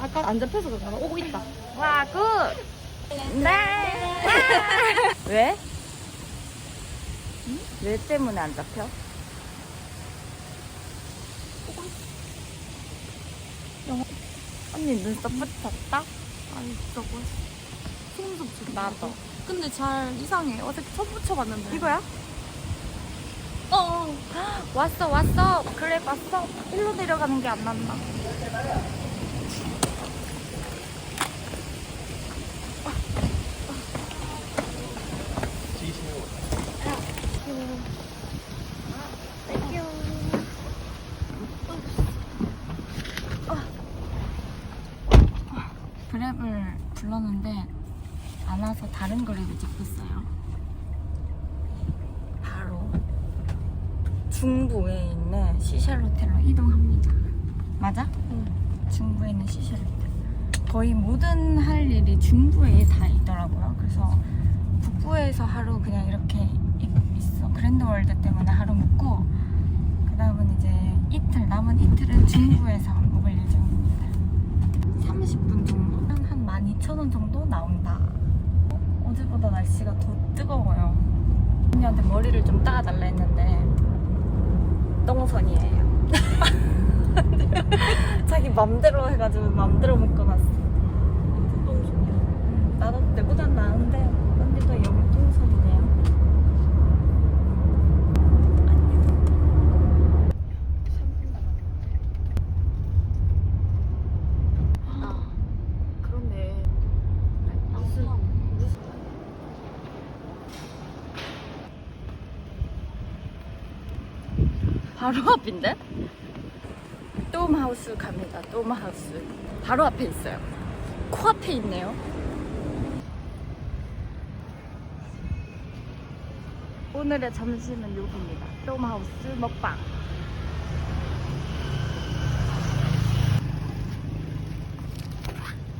아까 안 잡혀서 그런가 봐. 오고 있다. 와, 굿. 네. 왜? 응? 왜 때문에 안 잡혀? 언니 눈썹 붙였다? 아니 진짜 뭐 소름 돋지. 나도. 근데 잘 이상해. 어저께 처음 붙여봤는데. 이거야? 어, 어. 왔어, 왔어. 그래, 왔어. 일로 내려가는 게 안 맞나? 그랩을 불렀는데 안 와서 다른 그랩을 잡혔어요. 바로 중부에 있는 시셸 호텔로 이동합니다. 맞아? 응. 중부에 있는 시셸 호텔. 거의 모든 할 일이 중부에 다 있더라고요. 그래서 북부에서 하루 그냥 이렇게 이- 있어. 그랜드월드 때문에 하루 묵고 그 다음은 이제 이틀 남은 이틀은 중부에서 묵을 예정입니다. 30분 정도 한 12,000원 정도 나온다. 어, 어제보다 날씨가 더 뜨거워요. 언니한테 머리를 좀 따달라 했는데 똥손이에요. 자기 맘대로 해가지고 맘대로 묶어놨어. 음, 나도 내보단 나은데 언니도 여기 똥손이네요. 안녕. 아, 그렇네. 무슨 무슨 바로 앞인데? 돔하우스 갑니다. 돔하우스. 바로 앞에 있어요. 코앞에 있네요. 오늘의 점심은 여기입니다. 돔하우스 먹방.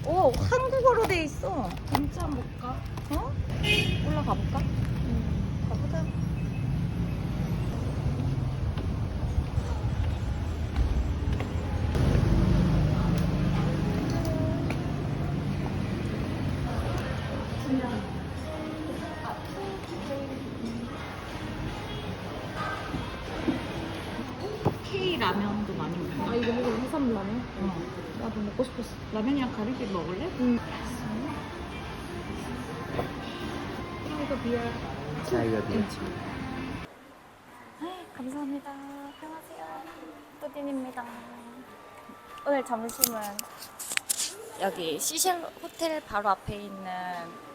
오, 한국어로 돼 있어. 진짜 한번 볼까? 어? 올라가 볼까? 나도 먹고 싶었어. 라면이랑 가리비 먹을래? 응. 이거 비어. 자기가 비었지. 네, 감사합니다. 안녕하세요. 또딘입니다. 오늘 점심은 여기 시셸 호텔 바로 앞에 있는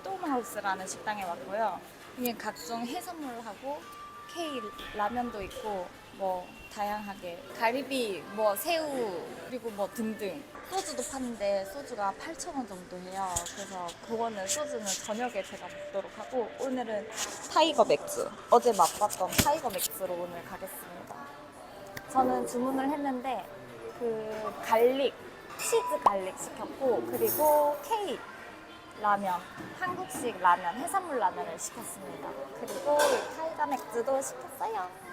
톰하우스라는 식당에 왔고요. 이게 각종 해산물하고 K 라면도 있고 뭐 다양하게 가리비, 뭐 새우 그리고 뭐 등등 소주도 파는데 소주가 8,000원 정도 해요. 그래서 그거는 소주는 저녁에 제가 먹도록 하고 오늘은 타이거 맥주 어제 맛봤던 타이거 맥주로 오늘 가겠습니다. 저는 주문을 했는데 그 갈릭 치즈 갈릭 시켰고 그리고 K 라면 한국식 라면 해산물 라면을 시켰습니다. 그리고 이 타이거 맥주도 시켰어요.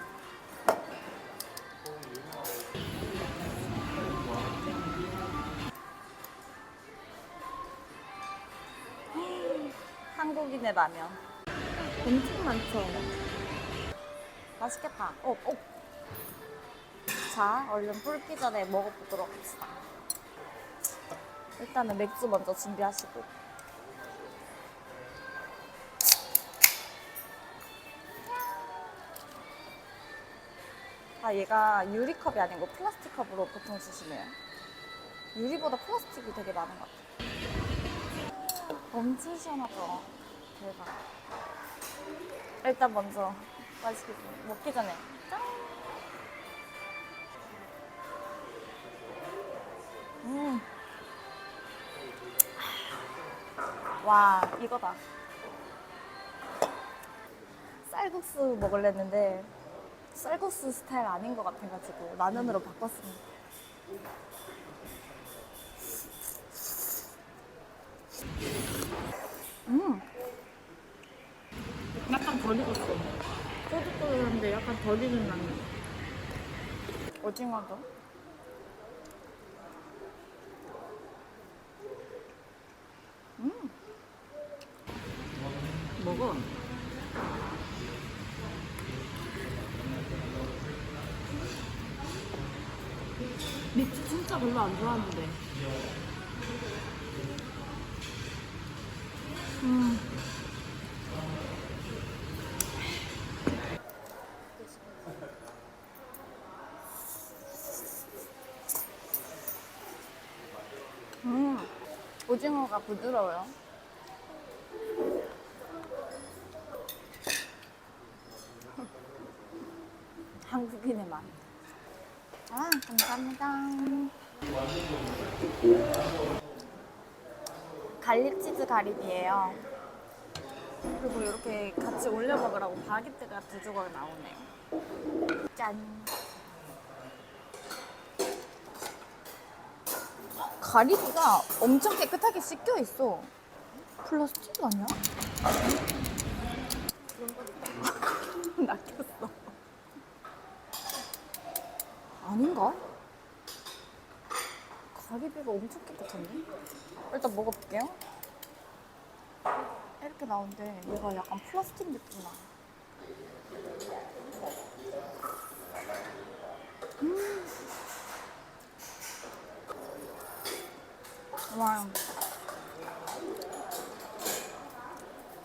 한국인의 라면. 엄청 많죠. 맛있겠다. 어, 어. 자, 얼른 불기 전에 먹어보도록 합시다. 일단은 맥주 먼저 준비하시고. 아, 얘가 유리컵이 아니고 플라스틱 컵으로 보통 주시네요. 유리보다 플라스틱이 되게 많은 것 같아요. 엄청 시원하죠? 대박. 일단 먼저 맛있게 좀 먹기 전에 짠! 음. 와 이거다 쌀국수 먹을랬는데 쌀국수 스타일 아닌 것 같아가지고 라면으로 바꿨습니다 음, 약간 덜 익었어. 꼬들꼬들한데 약간 덜 익은 라면. 오징어도. 음, 먹어. 밑 진짜 별로 안 좋아하는데. 음. 음, 오징어가 부드러워요. 한국인의 맛. 아, 감사합니다. 갈릭 치즈 가리비예요. 그리고 이렇게 같이 올려 먹으라고 바게트가 두 조각 나오네요. 짠. 가리비가 엄청 깨끗하게 씻겨 있어. 플라스틱 아니야? 낚였어. 아닌가? 가리비가 엄청 깨끗한데? 일단 먹어볼게요. 이렇게 나오는데 얘가 약간 플라스틱 느낌 나. 음. 와.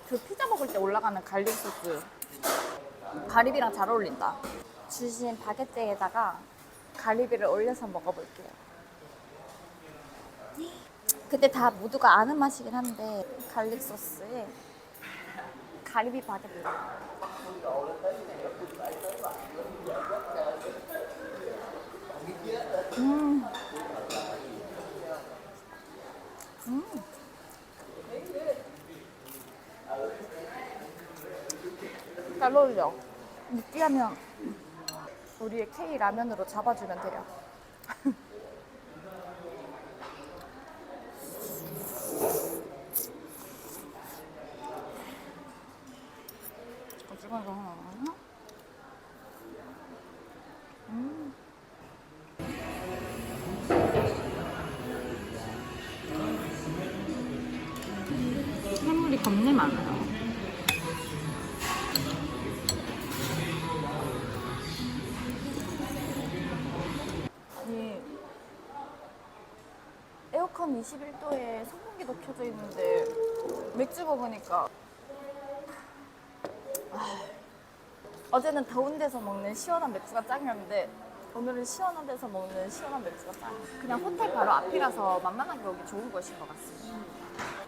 그 피자 먹을 때 올라가는 갈릭 소스. 가리비랑 잘 어울린다. 주신 바게트에다가 가리비를 올려서 먹어볼게요. 근데 다 모두가 아는 맛이긴 한데 갈릭 소스에 가리비 바게트. 음. 음. 잘 어울려. 느끼하면 우리의 K 라면으로 잡아주면 돼요. 이거 하 에어컨 21도에 선풍기도 켜져 있는데 맥주 먹으니까 아, 어제는 더운 데서 먹는 시원한 맥주가 짱이었는데 오늘은 시원한 데서 먹는 시원한 맥주가 짱. 그냥 호텔 바로 앞이라서 만만하게 오기 좋은 곳인 것 같습니다.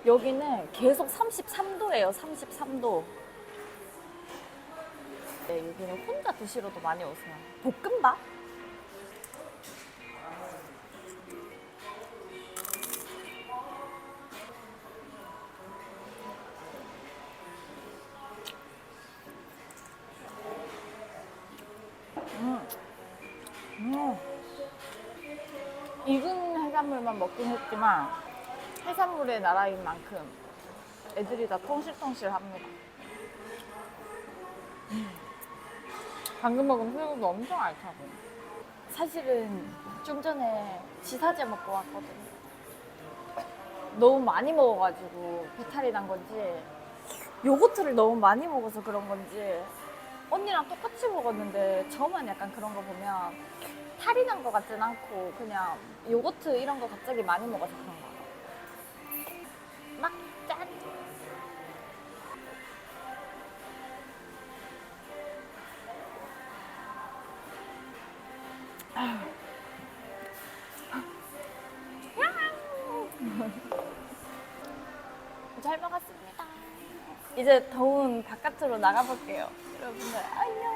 여기는 계속 33도예요. 33도. 네, 여기는 혼자 드시러도 많이 오세요. 볶음밥? 해산물만 먹긴 했지만 해산물의 나라인 만큼 애들이 다 통실통실합니다. 음. 방금 먹은 새우도 엄청 알차고. 사실은 좀 전에 지사제 먹고 왔거든요. 너무 많이 먹어가지고 배탈이 난 건지 요거트를 너무 많이 먹어서 그런 건지 언니랑 똑같이 먹었는데 저만 약간 그런 거 보면 탈이 난 것 같진 않고 그냥 요거트 이런 거 갑자기 많이 먹어서 그런 거막 짠! 잘 먹었습니다. 이제 더운 바깥으로 나가볼게요. 여러분들 안녕.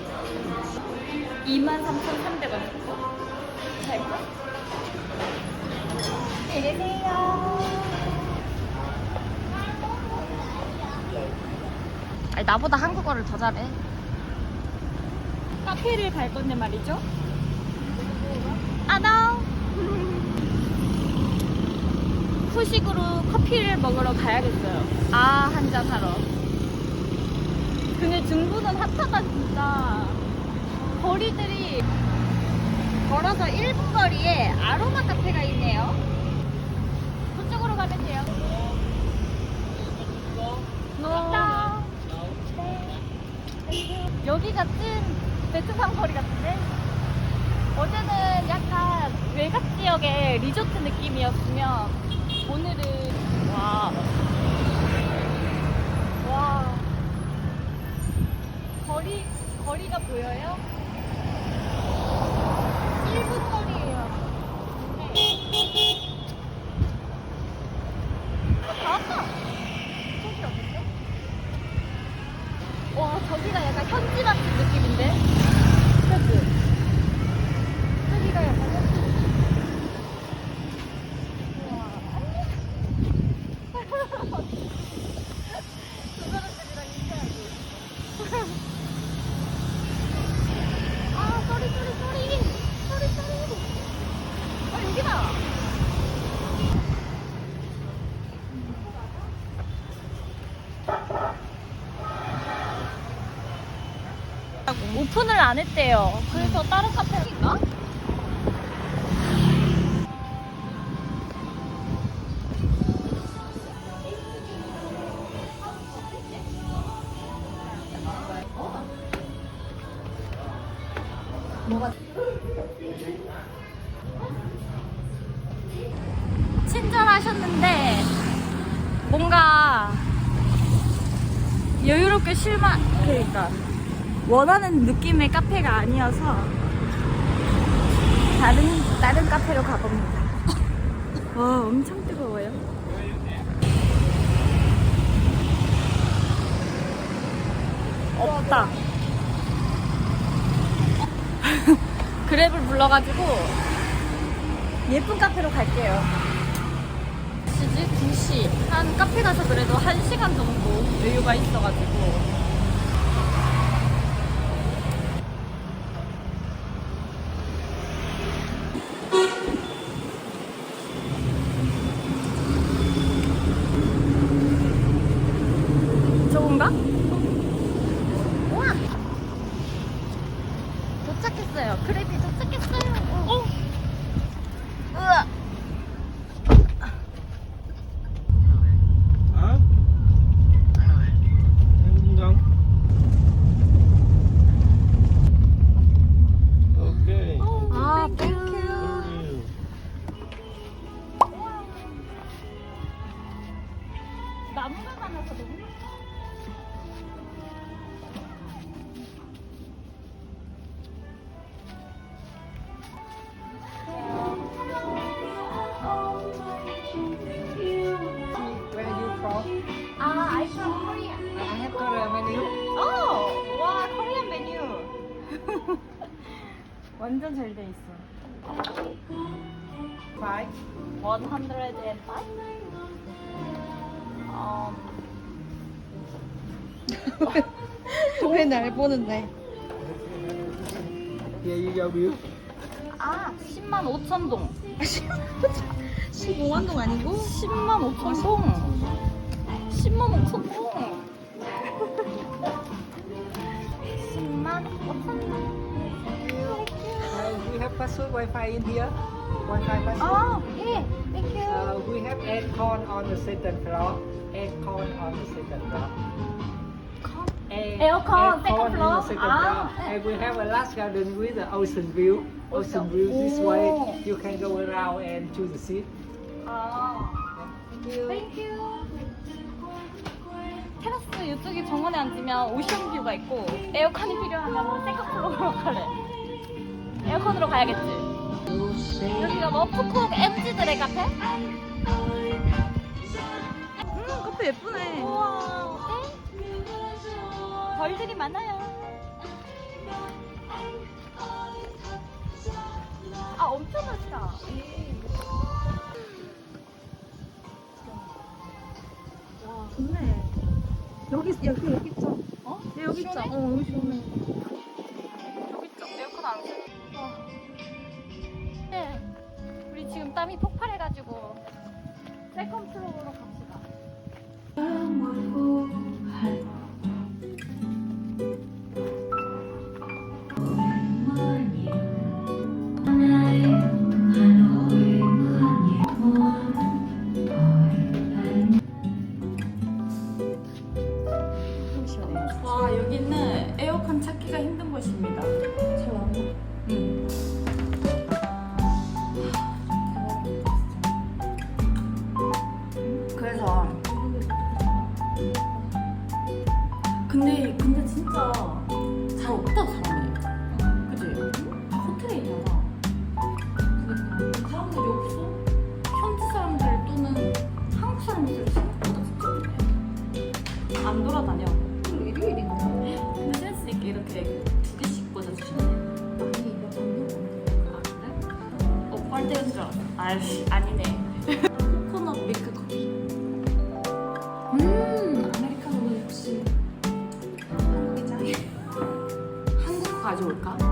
23,300원. 잘까? 안녕하세요. 아니 나보다 한국어를 더 잘해. 카페를 갈 건데 말이죠? 아나. 후식으로 커피를 먹으러 가야겠어요. 아 한 잔 하러. 근데 중부는 핫하다 진짜 거리들이 걸어서 1분 거리에 아로마 카페가 있네요 그쪽으로 가면 돼요 감사합니다 여기가 찐 베트남 거리 같은데 어제는 약간 외곽 지역의 리조트 느낌이었으면 오늘은 와. 와. 거리 거리가 보여요? Thank you. 안 했대요. 그래서 다른 카페인가? 친절하셨는데 뭔가 여유롭게 쉴만 그러니까 원하는 느낌의 카페가 아니어서 다른 다른 카페로 가봅니다. 와 엄청 뜨거워요. 없다. 그랩을 불러가지고 예쁜 카페로 갈게요. 시지 2시 한 카페 가서 그래도 1시간 정도 여유가 있어가지고 완전 잘 돼 있어. Five. 105? 음, 왜날 보는데? You bill. 아, 10만 5천 동. 15만 동 아니고? 10만 5천 동. 10만 5천 동. Password Wi-Fi in here. Wi-Fi password. 아, 예, 땡큐. Uh, we have aircon on the second floor. Aircon on the second floor. Air, Aircon, second in floor. the second Ah. floor. And we have a large garden with the ocean view. Ocean view this Oh. way. You can go around and choose the seat. 아, Thank you. 테라스 이쪽에 정원에 앉으면 오션 뷰가 있고 에어컨이 필요하면 세컨 플로어로 가래. 에어컨으로 가야겠지. 여기가 뭐 머프콕 MG들의 카페? 음, 카페 예쁘네. 우와, 어때? 벌들이 많아요. 아, 엄청 멋있다. 좋네. 여기, 여기, 여기 있죠? 어? 네, 여기 있죠? 어, 여기 있네. 여기 있죠? 에어컨 안 쓰는 네. 우리 지금 땀이 폭발해가지고 근데 근데 진짜 잘 없다 사람이. 그지? 다 호텔에 있잖아. 그러니까 사람들이 없어. 현지 사람들 또는 한국 사람들 생각보다 진짜 없네. 안 돌아다녀. 일요일인데. 근데 센스 있게 이렇게 두 개씩 꽂아주셨네. 아니 이거 방금 아 그래? 어 빨대인 줄 알았어. 아이씨 아니네. 가져올까?